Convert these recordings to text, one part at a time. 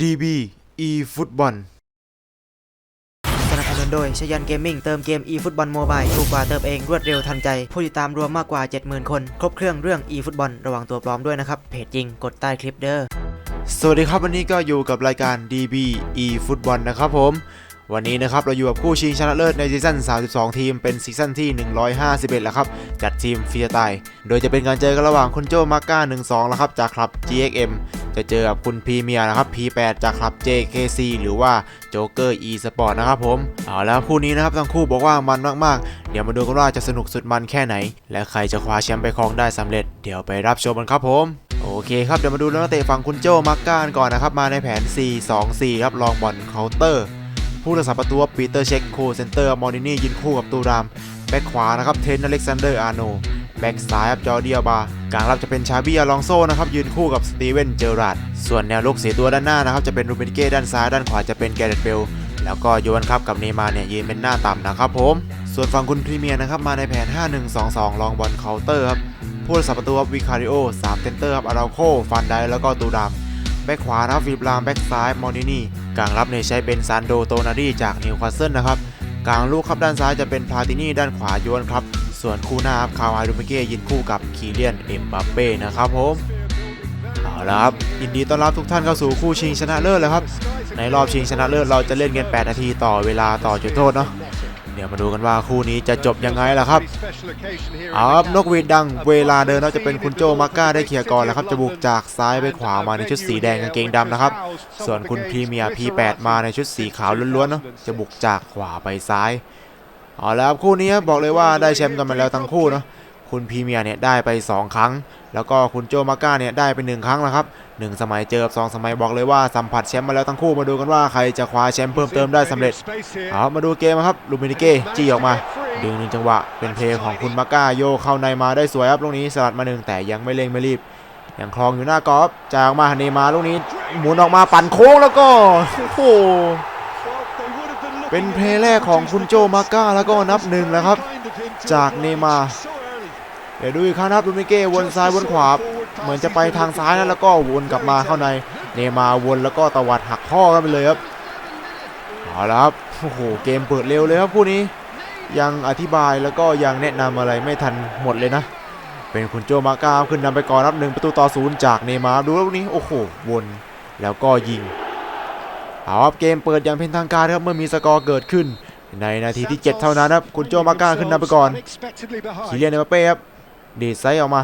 DB e ฟุตบอลสนับสนุนโดยชยันเกมมิ่งเติมเกม e ฟุตบอลโมบายถูกกว่าเติมเองรวดเร็วทันใจ ผู้ติดตามรวมมากกว่า 70,000 คน ครบเครื่องเรื่อง e ฟุตบอลระวังตัวปลอมด้วยนะครับ เพจจริงกดใต้คลิปเด้อสวัสดีครับวันนี้ก็อยู่กับรายการ DB e ฟุตบอลนะครับผมวันนี้นะครับเราอยู่กับคู่ชิงชนะเลิศในซีซั่น 32 ทีมเป็นซีซั่นที่ 151 แล้วครับ จัดทีมฟรีสไตล์โดยจะเป็นการเจอกันระหว่างคุณโจมาก้า 12 แล้วครับ จากคลับ GXM จะเจอกับคุณพรีเมียร์นะครับ P8 จากคลับ JKC หรือว่าโจ๊กเกอร์ e Sport นะครับผมเอาแล้วคู่นี้นะครับทั้งคู่บอกว่ามันมากๆ เดี๋ยวมาดูกันว่าจะสนุกสุดมันแค่ไหน และใครจะคว้าแชมป์ไปครองได้สำเร็จ เดี๋ยวไปรับชมกันครับผมโอเคครับ เดี๋ยวมาดูนักเตะฝั่งคุณโจมักก้านก่อนนะครับ มาในแผน 4-2-4 ครับลองบอลเคาน์เตอร์ ผู้รักษาประตูปีเตอร์เช็คโคเซนเตอร์มอร์ดินี่ยืนคู่กับตูรามแบ็คขวานะครับเทนอเล็กซานเดอร์อาร์โน แบ็กซ้ายครับจอเดียบากลางรับจะเป็นชาบี้อลองโซนะครับยืนคู่กับสตีเวนเจอราร์ดส่วนแนวลุกเสีตัวด้านหน้านะครับจะเป็นรูเบนเก้ด้านซ้ายด้านขวาจะเป็นแกเรตเบลแล้วก็โยนครับกับเนมาเนี่ยยืนเป็นหน้าต่ำนะครับผมส่วนฝั่งคุณพรีเมียร์นะครับมาในแผน 5-1-2-2 ลองบอลเคาน์เตอร์ครับผู้รักษาประตูครับวิคาริโอ3เซนเตอร์ครับอาราโคฟันไดแล้วก็ตูดามแบ็คขวานะครับฟิลิปลามแบ็คซ้ายมอนินี่กลางรับเนี่ยใช้เป็นซานโดโตนารีจากนิวคาสเซิลนะครับกลางลูกครับด้านซ้ายจะเป็นพาตินีด้านขวาโยนครับ ส่วนคู่หน้าครับคาวายดูเมเก้ยินคู่กับคีเลียนเอ็มบัปเป้นะครับผมเอาละครับยินดีต้อนรับทุกท่านเข้าสู่คู่ชิงชนะเลิศเลยครับ ในรอบชิงชนะเลิศเราจะเล่นกัน 8 นาทีต่อเวลาต่อจุดโทษเนาะเดี๋ยวมาดูกันว่าคู่นี้จะจบยังไงล่ะครับเอาครับนกหวีดดังเวลาเดินเราจะเป็นคุณโจมาก้าได้เคลียร์ก่อนแล้วครับจะบุกจากซ้ายไปขวามาในชุดสีแดงกางเกงดำนะครับ ส่วนคุณพรีเมียร์ P8 มาในชุดสีขาวล้วนๆเนาะจะบุกจากขวาไปซ้าย เอาแล้วครับคู่นี้บอกเลยว่าได้แชมป์กันมาแล้วทั้งคู่เนาะคุณพรีเมียร์เนี่ยได้ไป 2 ครั้ง แล้วก็คุณโจมาก้าเนี่ยได้ไป 1 ครั้งแล้วครับหนึ่งสมัยเจอกับสองสมัยบอกเลยว่าสัมผัสแชมป์มาแล้วทั้งคู่มาดูกันว่าใครจะคว้าแชมป์เพิ่มเติมได้สำเร็จเอามาดูเกมครับลูมินิเก้จี้ออกมาดึงหนึ่งจังหวะเป็นเพลงของคุณมาก้าโยเข้าในมาได้สวยครับลูกนี้สลัดมาหนึ่งแต่ยังไม่เร่งไม่รีบยังคลองอยู่หน้ากรอบจากมาเนมาลูกนี้หมุนออกมาปั่นโค้งแล้วก็โอ้โห เป็นเพลงแรกของคุณโจมาก้าแล้วก็นับหนึ่งแล้วครับ จากเนมาร์เดี๋ยวดูอีกครั้งนะครับลูมิเก้วนซ้ายวนขวา เหมือนจะไปทางซ้ายนะแล้วก็วนกลับมาเข้าในเนมาร์วนแล้วก็ตวัดหักข้อกันไปเลยครับเอาละครับโอ้โหเกมเปิดเร็วเลยครับคู่นี้ ยังอธิบายแล้วก็ยังแนะนำอะไรไม่ทันหมดเลยนะ เป็นคุณโจมาก้าขึ้นนำไปก่อนรับหนึ่งประตูต่อศูนย์จากเนมาร์ดูแล้วนี้โอ้โหวนแล้วก็ยิง เอาครับเกมเปิดอย่างเป็นทางการครับเมื่อมีสกอร์เกิดขึ้น ในนาทีที่ 7 เท่านั้นครับคุณโจมาก้าขึ้นนำไปก่อนคีเลียนเอมบัปเป้ครับดีไซส์ออกมา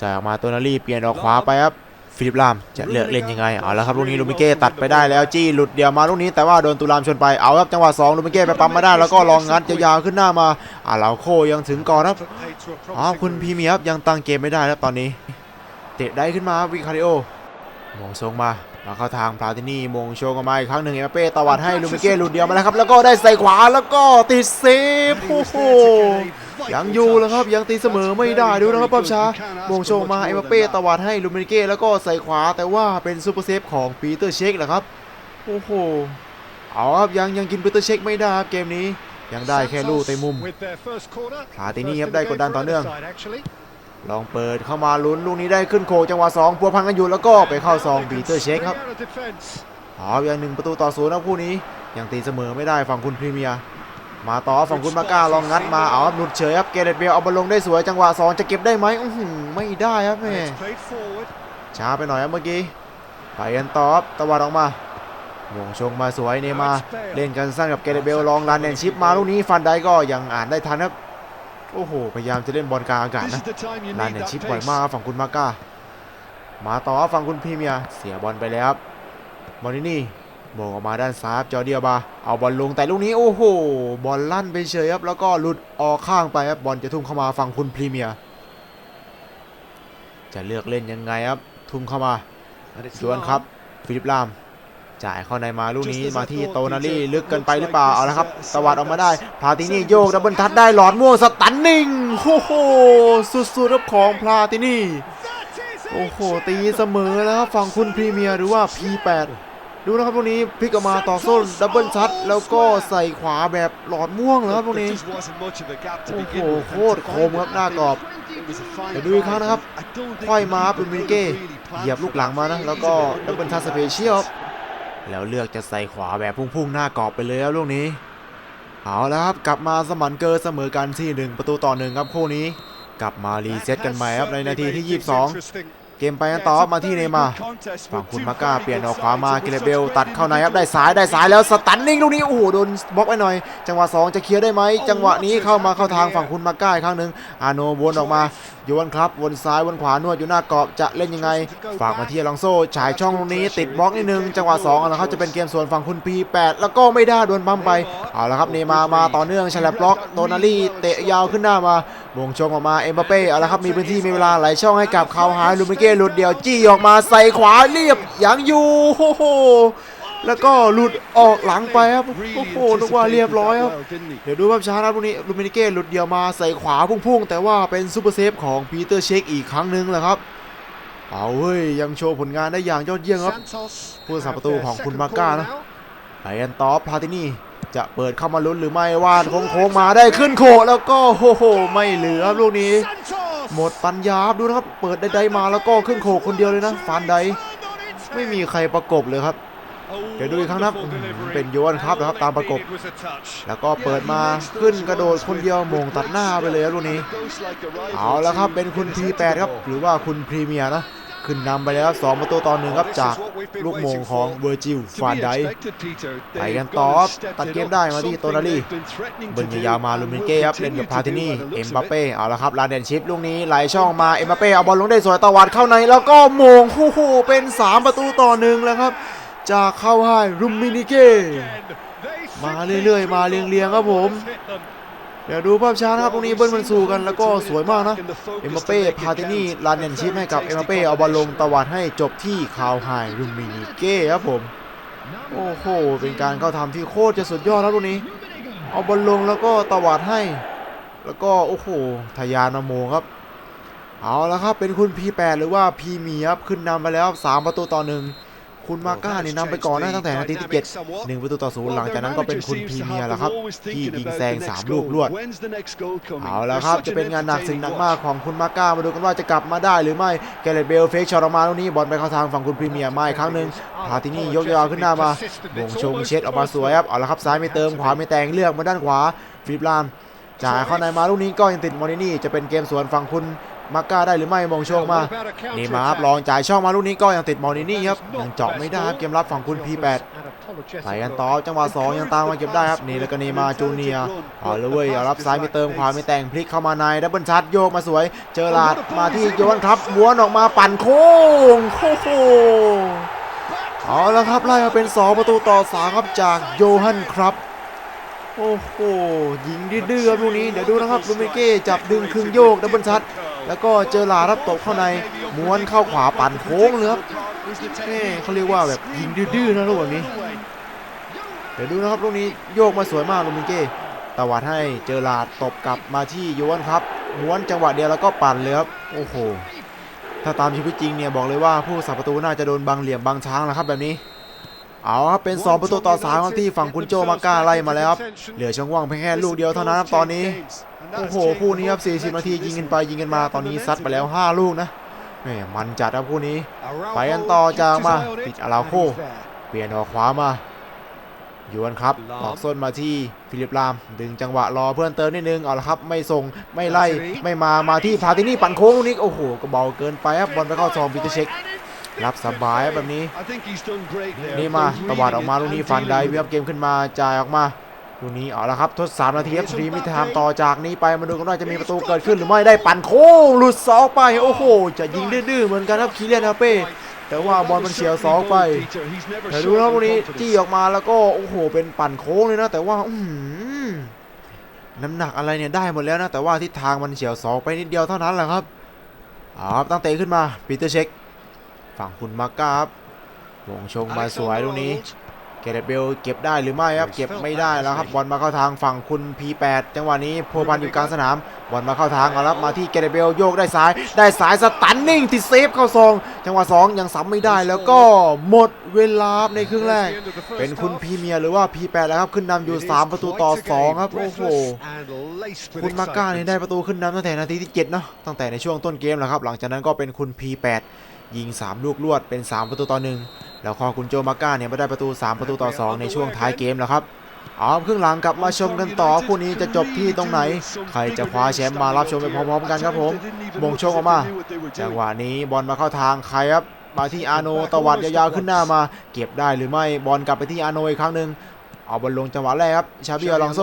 จ่ายออกมาตัวนารีเปลี่ยนออกขวาไปครับฟิลิปลามจะเลือกเล่นยังไงเอาละครับลูกนี้ลูมิเก้ตัดไปได้แล้วจี้หลุดเดียวมาลูกนี้แต่ว่าโดนตุลามชนไปเอาครับจังหวะสองลูมิเก้ไปปั๊มมาได้แล้วก็ลองงัดยาวๆขึ้นหน้ามาอ่าเหลาโคยังถึงก่อนครับอ๋อคุณพีเมียครับยังตั้งเกมไม่ได้ครับตอนนี้ เตะได้ขึ้นมาวิคาริโอมองทรงมา แล้วเข้าทางพลาตินี่มงโชงออกมาอีกครั้งหนึ่งเอมบัปเป้ตวัดให้ลูมิเก้หลุดเดียวมาแล้วครับ แล้วก็ได้ใส่ขวาแล้วก็ติดเซฟโอ้โหยังอยู่แล้วครับยังตีเสมอไม่ได้ดูนะครับป้อมช้ามงโชงมาเอ็มบัปเป้ตวัดให้ลูมินิเก้แล้วก็ใส่ขวาแต่ว่าเป็นซูเปอร์เซฟของปีเตอร์เช็คแหละครับโอ้โหเอาครับยังยังกินปีเตอร์เช็คไม่ได้ครับเกมนี้ยังได้แค่ลูกเตะมุมพาตินี่ครับได้กดดันต่อเนื่อง ลองเปิดเข้ามาลุ้นลูกนี้ได้ขึ้นโคจังหวะ2พัวพันกันอยู่แล้วก็ไปเข้าซองปีเตอร์เช็คครับเอาอย่างหนึ่งประตูต่อศูนย์นะคู่นี้ยังตีเสมอไม่ได้ฝั่งคุณพรีเมียร์มาต่อฝั่งคุณมาก้าลองงัดมาเอาอับหลุดเฉยครับเกเรตเบลเอาบอลลงได้สวยจังหวะสองจะเก็บได้ไหมอื้อหือไม่ได้ครับแม่ช้าไปหน่อยครับเมื่อกี้ไปกันต่อบตะวันออกมาหม่งชงมาสวยเนมาเล่นกันสั้นกับเกเรตเบลลองรันแอนชิปมาลูกนี้ฟันได้ก็ยังอ่านได้ทันครับ โอ้โห พยายามจะเล่นบอลกลางอากาศนะลานเนี่ยชิปบ่อยมากครับฝั่งคุณมาก้า มาต่อครับฝั่งคุณพรีเมียร์เสียบอลไปแล้วครับมอนินี่โบกออกมาด้านซ้ายครับจอร์เดียบา เอาบอลลงแต่ลูกนี้โอ้โห บอลลั่นไปเฉยครับ แล้วก็หลุดออกข้างไปครับ บอลจะทุ่มเข้ามาฝั่งคุณพรีเมียร์ จะเลือกเล่นยังไงครับ ทุ่มเข้ามาดวนครับ ฟิลิปลาม จ่ายเข้าในมาลูกนี้มาที่โตนารี่ลึกเกินไปหรือเปล่าเอาละครับตวัดออกมาได้พลาตินี่โยกดับเบิลทัชได้หลอดม่วงสตันนิ่งโอ้โหสุดๆครับของพลาตินี่โอ้โหตีเสมอแล้วครับฝั่งคุณพรีเมียร์หรือว่า P8 ดูนะครับตรงนี้พลิกออกมาต่อโซ่ดับเบิลชัดแล้วก็ใส่ขวาแบบหลอดม่วงแล้วครับตรงนี้โอ้โหโคตรคมครับหน้ากรอบเดี๋ยวดูอีกครั้งนะครับค่อยมาครับเป็นมินิเก้เหยียบลูกหลังมานะแล้วก็ดับเบิลทัชสเปเชียล แล้วเลือกจะใส่ขวาแบบพุ่งๆหน้ากรอบไปเลยครับลูกนี้ เอาแล้วครับกลับมาสมันเกอร์เสมอกันที่หนึ่งประตูต่อหนึ่งครับคู่นี้ กลับมารีเซ็ตกันใหม่ครับในนาทีที่ 22เกมไปกันต่อมาที่เนมาฝั่งคุณมาก้าเปลี่ยนออกขวามาเกเรเบลตัดเข้าในครับได้สายได้สายแล้วสตันนิ่งลูกนี้โอ้โหโดนบล็อกไปหน่อย จังหวะ 2 จะเคลียร์ได้ไหมจังหวะนี้เข้ามาเข้าทางฝั่งคุณมาก้าอีกครั้งหนึ่งอาโนวนออกมาโยนครับวนซ้ายวนขวานวดอยู่หน้ากรอบจะเล่นยังไง ฝากมาที่ลองโซ่ฉายช่องตรงนี้ติดบล็อกนิดนึงจังหวะ2เอาละครับจะเป็นเกมส่วนฝั่งคุณ P8 แล้วก็ไม่ได้โดนบัมไปเอาละครับเนย์มามาต่อเนื่องฉลับบล็อกโดนาลี่เตะยาวขึ้นหน้ามาวงชงออกมาเอ็มบัปเป้เอาละครับมีพื้นที่มีเวลาไหลช่องให้กับเขาหายลูมิเก้หลุดเดี่ยวจี้ออกมาใส่ขวาเรียบยังอยู่โอ้โห แล้วก็หลุดออกหลังไปครับโอ้โหนึกว่าเรียบร้อยครับเดี๋ยวดูภาพช้านะพวกนี้ลูมินิเก้หลุดเดียวมาใส่ขวาพุ่งๆแต่ว่าเป็นซูเปอร์เซฟของปีเตอร์เชคอีกครั้งหนึ่งแหละครับเอาเว้ยยังโชว์ผลงานได้อย่างยอดเยี่ยมครับผู้สาประตูของคุณมาก้านะไอแอนตอฟพาตินี่จะเปิดเข้ามาลุ้นหรือไม่วาดโค้งมาได้ขึ้นโคแล้วก็โอ้โหไม่เหลือครับลูกนี้ หมดปัญญาดูนะครับ เปิดได้มาแล้วก็ขึ้นโคคนเดียวเลยนะฟานไดไม่มีใครประกบเลยครับ เดี๋ยวดูอีกครั้งนะครับอืมเป็นโยนครับนะครับตามประกบ แล้วก็เปิดมาขึ้นกระโดดคนเดียวโมงตัดหน้าไปเลยครับลูกนี้ เอาแล้วครับเป็นคุณพีแปดครับ หรือว่าคุณพรีเมียร์นะขึ้นนำไปแล้วครับสองประตูต่อหนึ่งครับจากลูกโมงของเวอร์จิลฟานไดไปกันต่อครับตัดเกมได้มาที่โตนาลีเบิร์นยาวๆมาลูมินเก้ครับเล่นกับพาตินี่เอ็มบัปเป้เอาละครับลานเดนชิปลูกนี้ไหลช่องมาเอ็มบัปเป้เอาบอลลงได้สวยตะวัดเข้าใน แล้วก็โมงโอ้โหเป็น 3 ประตูต่อหนึ่งแล้วครับ จากเข้าให้ลูมินิเก้มาเรื่อยๆ มาเรียงๆครับผมเดี๋ยวดูภาพช้านะครับตรงนี้เบิ้ลมันสู่กันแล้วก็สวยมากนะเอ็มบัปเป้พาตินี่ลานเดนชิปให้กับเอ็มบัปเป้เอาบอลลงตวัดให้จบที่คาวไฮลูมินิเก้ครับผมโอ้โหเป็นการเข้าทำที่โคตรจะสุดยอดแล้วตรงนี้ เอาบอลลงแล้วก็ตวัดให้ แล้วก็โอ้โหทะยานโมครับ เอาแล้วครับเป็นคุณ P8 หรือว่าพีมีครับขึ้นนำไปแล้วสามประตูต่อหนึ่ง คุณมาก้านี่นำไปก่อนได้ตั้งแต่นาทีที่7หนึ่งประตูต่อศูนย์หลังจากนั้นก็เป็นคุณพรีเมียร์แล้วครับ ที่ยิงแซง 3 ลูกรวด เอาแล้วครับ จะเป็นงานหนักสิ่งหนักมากของคุณมาก้ามาดูกันว่าจะกลับมาได้หรือไม่แกเรตเบลเฟกชอตออกมาตรงนี้บอลไปเข้าทางฝั่งคุณพรีเมียร์มาอีกครั้งหนึ่งพาตินี่ยกยาวขึ้นหน้ามาวงชงเช็ดออกมาสวยครับเอาละครับซ้ายไม่เติมขวาไม่แต่งเลือกมาด้านขวาฟิลิปลามจ่ายเข้าในมาลูกนี้ก็ยังติดมอนินี่จะเป็นเกมสวนฝั่งคุณ มาก้าได้หรือไม่มองโชงมานี่มาครับลองจ่ายช่องมาลูกนี้ก็ยังติดมอนินี่ครับยังเจาะไม่ได้ครับเกมรับฝั่งคุณ P8 ไปกันต่อจังหวะ2ยังตามมาเก็บได้ครับนี่แล้วก็นี่มาจูเนียร์เอาเลยเว้ยเอารับซ้ายไม่เติมขวาไม่แต่งพลิกเข้ามาในดับเบิลชัดโยกมาสวย เจอลาดมาที่โยนครับม้วนออกมาปั่นโค้งโอ้โหเอาแล้วครับไล่มาเป็น 2 ประตูต่อ3ครับจากโยฮันครับโอ้โหยิงดื้อๆครับลูกนี้เดี๋ยวดูนะครับลูมิเก้จับดึงครึ่งโยกดับเบิลชัด แล้วก็เจอลารับตกเข้าในม้วนเข้าขวาปั่นโค้งเลยครับเอ้เขาเรียกว่าแบบยิงดื้อๆนะลูกแบบนี้ เดี๋ยวดูนะครับลูกนี้โยกมาสวยมากลูมิเก้ตวัดให้เจอลาตบกลับมาที่โยนครับม้วนจังหวะเดียวแล้วก็ปั่นเลยครับโอ้โหถ้าตามชีวิตจริงเนี่ยบอกเลยว่าผู้สับประตูน่าจะโดนบังเหลี่ยมบังช้างแล้วครับแบบนี้เอาครับเป็น 2 ประตูต่อ3ครับที่ฝั่งคุณโจมาก้าไล่มาแล้วครับเหลือช่องว่างเพียงแค่ลูกเดียวเท่านั้นครับตอนนี้ โอ้โหคู่นี้ครับ40นาทียิงกันไปยิงกันมาตอนนี้ซัดไปแล้ว 5 ลูกนะแหมมันจัดครับคู่นี้ ไปกันต่อจากมาติดอาราโคเปลี่ยนออกขวามาหยวนครับออกส้นมาที่ฟิลิปลาม ดึงจังหวะรอเพื่อนเติมนิดนึง เอาละครับ ไม่ส่ง ไม่ไล่ ไม่มา มาที่พาตินี่ปั่นโค้งลูกนี้ โอ้โห ก็เบาเกินไปครับ บอลไปเข้าซองปีเตอร์เช็ครับสบายครับแบบนี้ นี่มาตวัดออกมาลูกนี้ฟันได้เวียบเกมขึ้นมาจ่ายออกมา ลูกนี้เอาละครับทดสามนาทีครับฟรีมิทามต่อจากนี้ไปมาดูกันว่าจะมีประตูเกิดขึ้นหรือไม่ได้ปั่นโค้งหลุดสองไปโอ้โห จะยิงดื้อๆเหมือนกันครับคีเลียนฮาเป้แต่ว่าบอลมันเฉียวสองไปแต่ดูนะลูกนี้จี้ออกมาแล้วก็โอ้โห เป็นปั่นโค้งเลยนะ แต่ว่าอื้อหือน้ำหนักอะไรเนี่ยได้หมดแล้วนะ แต่ว่าทิศทางมันเฉียวสองไปนิดเดียวเท่านั้นแหละครับเอาครับตั้งเตะขึ้นมาปีเตอร์เช็ค ฝั่งคุณมาก้าครับวงชงมาสวยลูกนี้ เกเรตเบลเก็บได้หรือไม่ครับ เก็บไม่ได้แล้วครับบอลมาเข้าทางฝั่งคุณ P8 จังหวะนี้โพพันอยู่กลางสนามบอลมาเข้าทางเอาละมาที่เกเรตเบลโยกได้สาย ได้สายสตันนิ่งติดเซฟเข้าซอง จังหวะ2ยังซ้ำไม่ได้แล้วก็หมดเวลาในครึ่งแรก เป็นคุณพีเมียร์หรือว่า P8 แล้วครับขึ้นนำอยู่ 3 ประตูต่อ 2 ครับโอ้โหคุณมาก้านี่ได้ประตูขึ้นนำตั้งแต่นาทีที่7เนาะตั้งแต่ในช่วงต้นเกมแหละครับหลังจากนั้นก็เป็นคุณ P8 ยิง 3 ลูกรวดเป็น 3 ประตูต่อหนึ่งแล้วคอคุณโจมาก้าเนี่ยมาได้ประตู 3 ประตูต่อ 2 ในช่วงท้ายเกมแล้วครับเอาครึ่งหลังกลับมาชมกันต่อคู่นี้จะจบที่ตรงไหน ใครจะคว้าแชมป์มารับชมไปพร้อมๆกันครับผมมงชงออกมาจังหวะนี้บอลมาเข้าทางใครครับมาที่อาโนตวัดยาวๆขึ้นหน้ามา เก็บได้หรือไม่บอลกลับไปที่อาโนอีกครั้งหนึ่งเอาบอลลงจังหวะแรกครับชาบิอลองโซ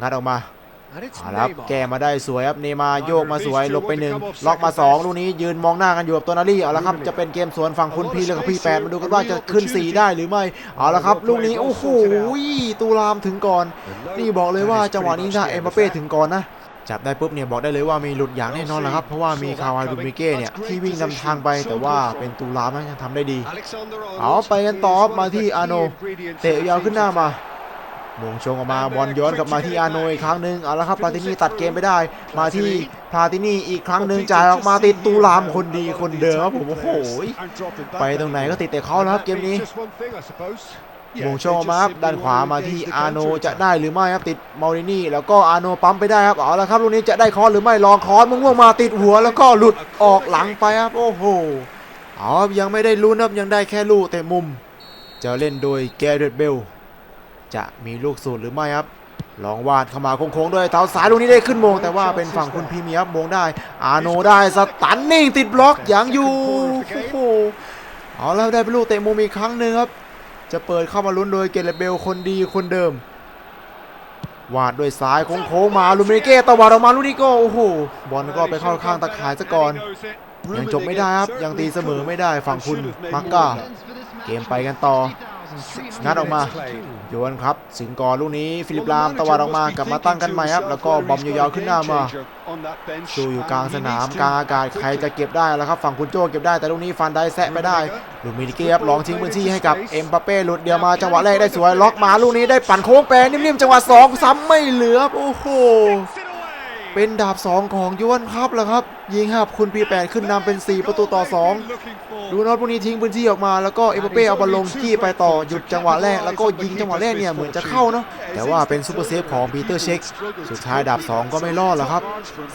งัดออกมา เอาละครับแก้มาได้สวยครับเนย์มาร์โยกมาสวยหลบไปหนึ่งล็อกมาสองลูกนี้ยืนมองหน้ากันอยู่กับตัวนารี่เอาละครับจะเป็นเกมสวนฝั่งคุณพีแล้วกับพี่แปดมาดูกันว่าจะขึ้นสี่ได้หรือไม่เอาละครับลูกนี้โอ้โหตูรามถึงก่อน นี่บอกเลยว่าจังหวะนี้ถ้าเอ็มบัปเป้ถึงก่อนนะจับได้ปุ๊บเนี่ยบอกได้เลยว่ามีหลุดอย่างแน่นอนแหละครับ เพราะว่ามีคาวายดูมิเก้เนี่ยที่วิ่งนำทางไปแต่ว่าเป็นตูรามนะยังทำได้ดี เอาไปกันต่อมาที่อาโนเตะยาวขึ้นหน้ามา มงชงออกมาบอลย้อนกลับมาที่อาโนอีกครั้งหนึ่งเอาละครับพาตินี่ตัดเกมไปได้ มาที่พาตินี่อีกครั้งหนึ่งจ่ายออกมาติดตูรามคนดีคนเดิมครับผมโอ้โหไปตรงไหนก็ติดแต่เขาแล้วครับเกมนี้มงโชว์มาครับด้านขวามาที่อาโนจะได้หรือไม่ครับติดมารินี่แล้วก็อาโนปั๊มไปได้ครับเอาละครับลูกนี้จะได้คอร์หรือไม่ลองคอร์สมึงว่งมาติดหัวแล้วก็หลุดออกหลังไปครับโอ้โหอาครับยังไม่ได้ลุ้นครับยังได้แค่ลูกแต่มุม จะเล่นโดยแกเรตเบล จะมีลูกสูตรหรือไม่ครับ ลองวาดเข้ามาโค้งๆด้วยเท้าซ้ายลูกนี้ได้ขึ้นมง แต่ว่าเป็นฝั่งคุณพีเมียครับมงได้ อาโนได้สตันนิ่งติดบล็อกอย่างอยู่โอ้โหเอาแล้วได้เป็นลูกเตะมุมอีกครั้งหนึ่งครับ จะเปิดเข้ามาลุ้นโดยเกเรเบลคนดีคนเดิม วาดด้วยซ้ายโค้งๆมาลูมิเก้ตะวัดออกมาลูกนี้ก็โอ้โหบอลก็ไปเข้าข้างตะข่ายซะก่อนยังจบไม่ได้ครับ ยังตีเสมอไม่ได้ฝั่งคุณมักกาเกมไปกันต่อ งัดออกมาโยนครับ สิงกรลูกนี้ฟิลิปลามตะวัดออกมากลับมาตั้งกันใหม่ครับ แล้วก็บอมยาวๆขึ้นหน้ามาสู้อยู่กลางสนามกลางอากาศใครจะเก็บได้แล้วครับ ฝั่งคุณโจ้เก็บได้แต่ลูกนี้ฟันได้แซะไปได้ลูมินิเก้ครับลองทิ้งพื้นที่ให้กับเอ็มปาเป้หลุดเดียวมาจังหวะแรกได้สวยล็อกมาลูกนี้ได้ปั่นโค้งแปรนิ่มๆจังหวะสองซ้ำไม่เหลือโอ้โห เป็นดาบ 2 ของยวนครับแล้วครับ ยิงครับคุณปีแปดขึ้นนำเป็น 4 ประตูต่อ 2 ดูนอตพวกนี้ทิ้งพื้นที่ออกมาแล้วก็เอ็มบัปเป้เอาบอลลงที่ไปต่อหยุดจังหวะแรก แล้วก็ยิงจังหวะแรกเนี่ยเหมือนจะเข้าเนาะแต่ว่าเป็นซูเปอร์เซฟของปีเตอร์เช็คสุดท้ายดาบ 2 ก็ไม่รอดแล้วครับ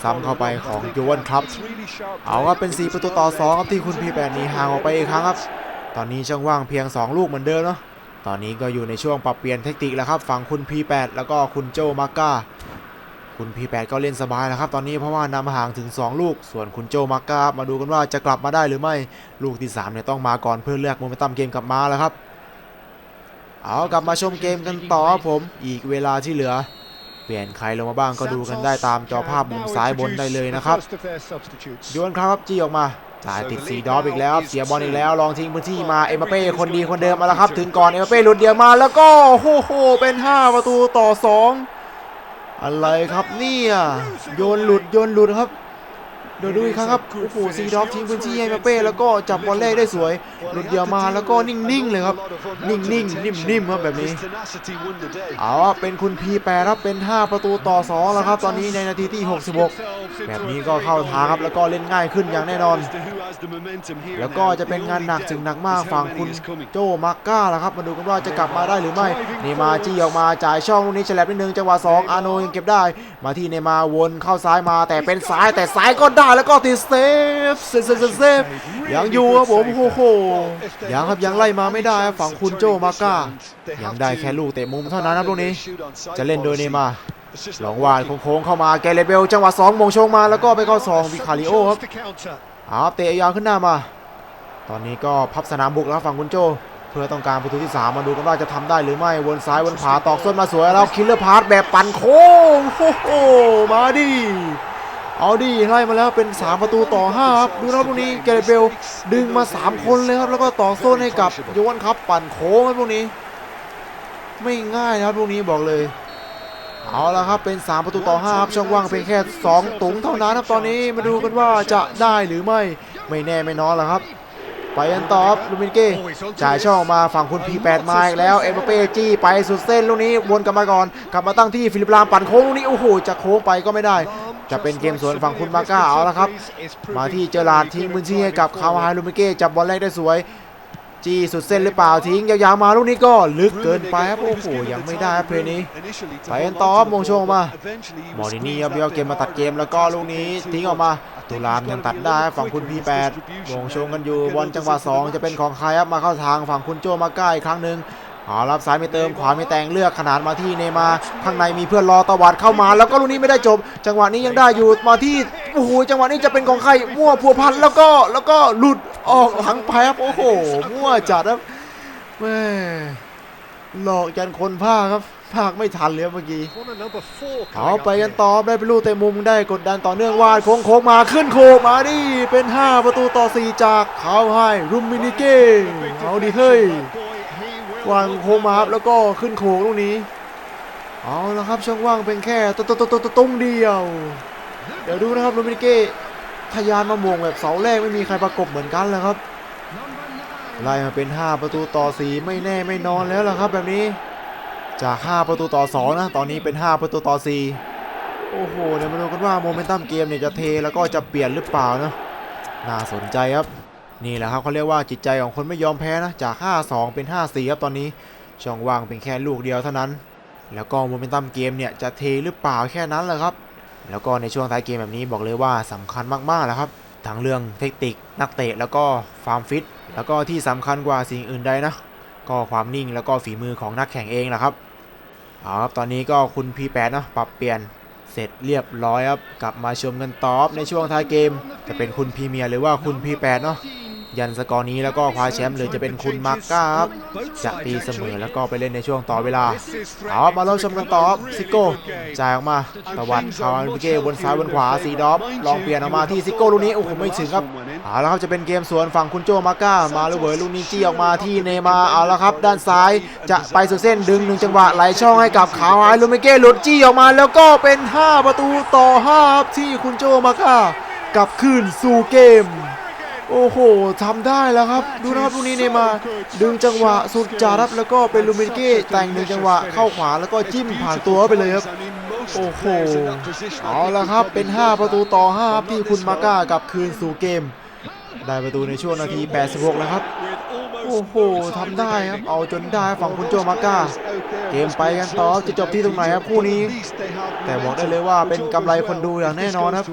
ซ้ำเข้าไปของยวนครับ เอาครับเป็น 4 ประตูต่อ2ครับที่คุณพีแปดนีห่างออกไปอีกครั้งครับ ตอนนี้ช่องว่างเพียง 2 ลูกเหมือนเดิมเนาะตอนนี้ก็อยู่ในช่วงปรับเปลี่ยนเทคนิคแล้วครับฝั่งคุณ P8 แล้วก็คุณโจมาก้า คุณ P8 ก็เล่นสบายแล้วครับตอนนี้เพราะว่านำห่างถึง 2 ลูก ส่วนคุณโจมาก้ามาดูกันว่าจะกลับมาได้หรือไม่ลูกที่3เนี่ยต้องมาก่อนเพื่อเลือกโมเมนตัมเกมกลับมาแล้วครับ เอากลับมาชมเกมกันต่อผม อีกเวลาที่เหลือ เปลี่ยนใครลงมาบ้างก็ดูกันได้ตามจอภาพมุมซ้ายบนได้เลยนะครับโยนครับจี้ออกมาจ่ายติดสีดอฟอีกแล้วเสียบอลอีกแล้วลองทิ้งพื้นที่มาเอ็มเป้คนดีคนเดิมมาแล้วครับ ถึงก่อนเอ็มเป้หลุดเดียวมาแล้วก็โอ้โหเป็น 5 ประตูต่อ 2 อะไรครับเนี่ยโยนหลุดโยนหลุดครับ เดี๋ยดูอีกครั้งครับโอ้โหซีดอฟทิ้งพื้นที่ให้เมบัปเป้แล้วก็จับบอลแรกได้สวยหลุดเดียวมาแล้วก็นิ่งๆเลยครับ นิ่งๆ นิ่มๆครับแบบนี้เอาเป็นคุณพีแปรครับเป็น 5 ประตูต่อ2แล้วครับ ตอนนี้ในนาทีที่ 66 แบบนี้ก็เข้าทางครับแล้วก็เล่นง่ายขึ้นอย่างแน่นอน แล้วก็จะเป็นงานหนักถึงหนักมากฝั่งคุณโจมาก้าแล้วครับมาดูกันว่าจะกลับมาได้หรือไม่เนย์มาจี้ออกมาจ่ายช่องลูกนี้ฉลับนิดนึงจังหวะ2อาโนยังเก็บได้ มาที่เนมาวนเข้าซ้ายมาแต่เป็นซ้ายแต่ซ้ายก็ได้แล้วก็ติดเซฟเซฟเซฟเซฟยังอยู่ครับผมโอ้โหยังครับยังไล่มาไม่ได้ฝั่งคุณโจมาก้ายังได้แค่ลูกเตะมุมเท่านั้นครับลูกนี้ จะเล่นโดยเนมาหลองวานโค้งเข้ามาแกเรเบลจังหวะ2มงชงมาแล้วก็ไปเข้าซองวิคาริโอครับเอาเตะยาวขึ้นหน้ามา ตอนนี้ก็พับสนามบุกแล้วฝั่งคุณโจเพื่อต้องการประตูที่ 3 มาดูกันว่าจะทำได้หรือไม่วนซ้ายวนขวาตอกส้นมาสวยแล้วคิลเลอร์พาร์ทแบบปั่นโค้งโอ้โหมาดิ เอาดีไล่มาแล้วเป็น 3 ประตูต่อ 5 ครับ ดูนะครับพวกนี้แกเรเบลดึงมา 3 คนเลยครับ แล้วก็ต่อโซนให้กับโยนครับ ปั่นโค้งครับพวกนี้ ไม่ง่ายนะครับพวกนี้บอกเลย เอาละครับเป็น 3 ประตูต่อ 5 ครับ ช่องว่างเพียงแค่ 2 ตุงเท่านั้นครับตอนนี้มาดูกันว่าจะได้หรือไม่ไม่แน่ไม่นอนแล้วครับ ไปกันต่อครับลูมินเก้จ่ายช่องมาฝั่งคุณ P8 มาอีกแล้วเอ็มเป้จี้ไปสุดเส้นลูกนี้วนกลับมาก่อนกลับมาตั้งที่ฟิลิปลามปั่นโค้งลูกนี้โอ้โหจะโค้งไปก็ไม่ได้ จะเป็นเกมสวนฝั่งคุณมาก้าเอาละครับ มาที่เจอราร์ดทิ้งพื้นที่ให้กับคาวาไฮลูมินเก้จับบอลแรกได้สวยจี้สุดเส้นหรือเปล่าทิ้งยาวๆมาลูกนี้ก็ลึกเกินไปครับโอ้โหยังไม่ได้เพลนี้ไปกันต่อมงชงมามอร์ดินี่ครับเบี้ยวเกมมาตัดเกมแล้วก็ลูกนี้ทิ้งออกมา ตุลามยังตัดได้ฝั่งคุณ P8 วงชงกันอยู่บอลจังหวะ2จะเป็นของใครครับมาเข้าทางฝั่งคุณโจมาใกล้อีกครั้งหนึ่งเอารับซ้ายไม่เติมขวาไม่แต่งเลือกขนาดมาที่เนมาข้างในมีเพื่อนรอตวัดเข้ามา แล้วก็ลูกนี้ไม่ได้จบ จังหวะนี้ยังได้อยู่มาที่โอ้โหจังหวะนี้จะเป็นของใครมั่วพัวพันแล้วก็แล้วก็หลุดออกหลังไปครับโอ้โหมั่วจัดครับแม่หลอกยันคนภาครับ ภาคไม่ทันเลยครับเมื่อกี้เอาไปกันต่อได้เป็นลูกเตะมุมได้กดดันต่อเนื่องวาดโค้งโค้งมาขึ้นโคกมาดิเป็น 5 ประตูต่อ 4 จากเขาให้รุมมินิเก้เอาดิเฮ้ยวางโค้งมาครับแล้วก็ขึ้นโคกลูกนี้เอาละครับช่องว่างเป็นแค่ตตตตตุ้งเดียว เดี๋ยวดูนะครับรุมมินิเก้ทะยานมาโมงแบบเสาแรกไม่มีใครประกบเหมือนกันเลยครับไล่มาเป็น 5 ประตูต่อ 4 ไม่แน่ไม่นอนแล้วล่ะครับแบบนี้ จาก 5 ประตูต่อ 2 นะ ตอนนี้เป็น 5 ประตูต่อ 4 โอ้โห เดี๋ยวมาดูกันว่าโมเมนตัมเกมเนี่ยจะเทแล้วก็จะเปลี่ยนหรือเปล่านะ น่าสนใจครับ นี่แหละครับเขาเรียกว่าจิตใจของคนไม่ยอมแพ้นะ จาก 5-2 เป็น 5-4 ครับตอนนี้ ช่องว่างเป็นแค่ลูกเดียวเท่านั้น แล้วก็โมเมนตัมเกมเนี่ยจะเทหรือเปล่าแค่นั้นแหละครับ แล้วก็ในช่วงท้ายเกมแบบนี้บอกเลยว่าสำคัญมากๆแล้วครับ ทั้งเรื่องเทคนิค นักเตะ แล้วก็ฟาร์มฟิต แล้วก็ที่สำคัญกว่าสิ่งอื่นใดนะ ก็ความนิ่งแล้วก็ฝีมือของนักแข่งเองแหละครับ เอาครับตอนนี้ก็คุณพีแปดเนาะปรับเปลี่ยนเสร็จเรียบร้อยครับกลับมาชมกันต่อบในช่วงท้ายเกม จะเป็นคุณพีเมียหรือว่าคุณพีแปดเนาะ ยันสกอร์นี้แล้วก็คว้าแชมป์หรือจะเป็นคุณมาร์ก้าครับจะตีเสมอแล้วก็ไปเล่นในช่วงต่อเวลาเอาครับมาเริ่มชมกันต่อซิโก้จ่ายออกมาตะวันคาวานเก้บนซ้ายบนขวาสีดอฟลองเปลี่ยนออกมาที่ซิโก้ลูกนี้โอ้โหไม่ถึงครับเอาละครับจะเป็นเกมสวนฝั่งคุณโจมาก้ามาลูกเบยลูกนี้จี้ออกมาที่เนมาเอาละครับ ด้านซ้ายจะไปสุดเส้นดึงหนึ่งจังหวะไหลช่องให้กับขาวไอ้ลูมิเก้หลุดจี้ออกมาแล้วก็เป็น 5 ประตูต่อ5ครับที่คุณโจมาก้ากลับคืนสู่เกม โอ้โหทำได้แล้วครับ ดูนะครับลูกนี้เนย์มาดึงจังหวะสุดจารับแล้วก็เป็นลูมิเก้แต่งหนึ่งจังหวะเข้าขวาแล้วก็จิ้มผ่านตัวไปเลยครับโอ้โหเอาละครับเป็น 5 ประตูต่อ5ที่คุณมาก้ากับคืนสู่เกม ได้ประตูในช่วงนาที 86แล้วครับ โอ้โหทำได้ครับ เอาจนได้ฝั่งคุณโจมาก้า เกมไปกันต่อจะจบที่ตรงไหนครับคู่นี้ แต่บอกได้เลยว่าเป็นกำไรคนดูอย่างแน่นอนครับ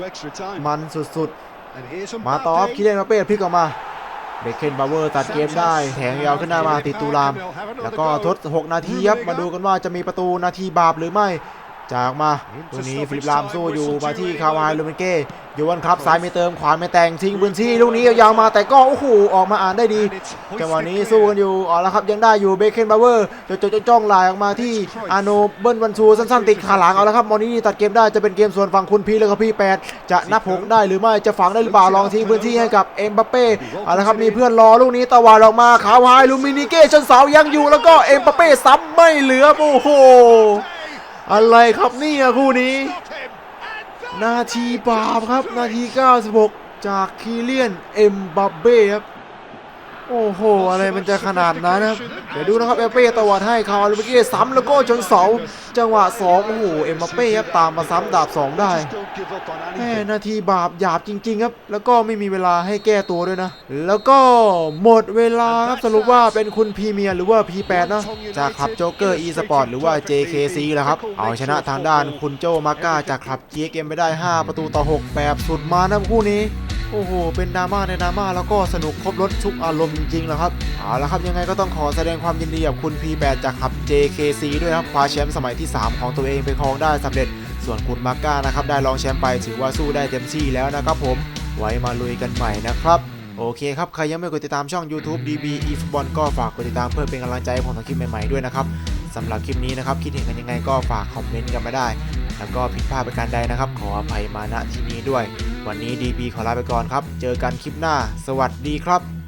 มันสุดๆ มาต่อครับคิเลนมาเป้พลิกออกมาเบคเคนบาวเวอร์ตัดเกมได้แถงยาวขึ้นหน้ามาติดตูราม แล้วก็ทด 6 นาทีครับมาดูกันว่าจะมีประตูนาทีบาปหรือไม่ จากมาตรงนี้ฟิลิปลามสู้อยู่มาที่คาวายลูเมนเก้โยวันครับซ้ายไม่เติมขวาไม่แต่งทิ้งพื้นที่ลูกนี้ยาวๆมาแต่ก็โอ้โหออกมาอ่านได้ดีจังหวะนี้สู้กันอยู่อ๋อแล้วครับยังได้อยู่เบคเคนบาวเวอร์จะจะจ้องลายออกมาที่อาโนเบิ้ลวันชูสั้นๆติดขาหลังเอาแล้วครับมอนี่ตัดเกมได้จะเป็นเกมส่วนฝั่งคุณพีแล้วก็พี่แปดจะนับหกได้หรือไม่จะฝังได้หรือเปล่าลองทิ้งพื้นที่ให้กับเอ็มบัปเป้เอาละครับมีเพื่อนรอลูกนี้ตะวันออกมาขาวายลูมินิเก้ชนเสายังอยู่แล้วก็เอ็มบัปเป้ซ้ำไม่เหลือโอ้โห อะไรครับนี่ยคู่นี้ นาทีบาปครับ นาที 96 จากคีเลียน เอ็มบับเบ้ครับ โอ้โห อะไรมันจะขนาดนั้นนะครับ เดี๋ยวดูนะครับเอเป้ตวัดให้คาร์ลูเก้ซ้ำแล้วก็ชนเสา จังหวะ2โอ้โห เอ็มเป้ครับตามมาซ้ำดาบ2ได้แม่นาทีบาปหยาบจริง ๆ ครับ แล้วก็ไม่มีเวลาให้แก้ตัวด้วยนะ แล้วก็หมดเวลาครับสรุปว่าเป็นคุณพีเมียหรือว่า P8 นะจากคลับโจ๊กเกอร์ e-sport หรือว่า JKC แหละครับ เอาชนะทางด้านคุณโจมาก้าจากคลับ GXM ไปได้ 5 ประตูต่อ 6 แบบสุดมานะคู่นี้ โอ้โห เป็นดราม่าในดราม่าแล้วก็สนุกครบรถทุกอารมณ์จริงๆแหละครับเอาละครับยังไงก็ต้องขอแสดงความยินดีกับคุณ P8 จากคลับ JKC ด้วยครับคว้าแชมป์สมัยที่ 3 ของตัวเองไปครองได้สำเร็จ ส่วนคุณมาก้านะครับได้รองแชมป์ไปถือว่าสู้ได้เต็มที่แล้วนะครับผม ไว้มาลุยกันใหม่นะครับโอเคครับ ใครยังไม่กดติดตามช่อง YouTube DB eFootball ก็ฝากกดติดตามเพื่อเป็นกำลังใจให้ผมทำคลิปใหม่ๆด้วยนะครับ สำหรับคลิปนี้นะครับ คิดเห็นกันยังไงก็ฝากคอมเมนต์กันมาได้ แล้วก็ผิดพลาดประการใดนะครับ ขออภัยมาณที่นี้ด้วย วันนี้ดีบีขอลาไปก่อนครับ เจอกันคลิปหน้า สวัสดีครับ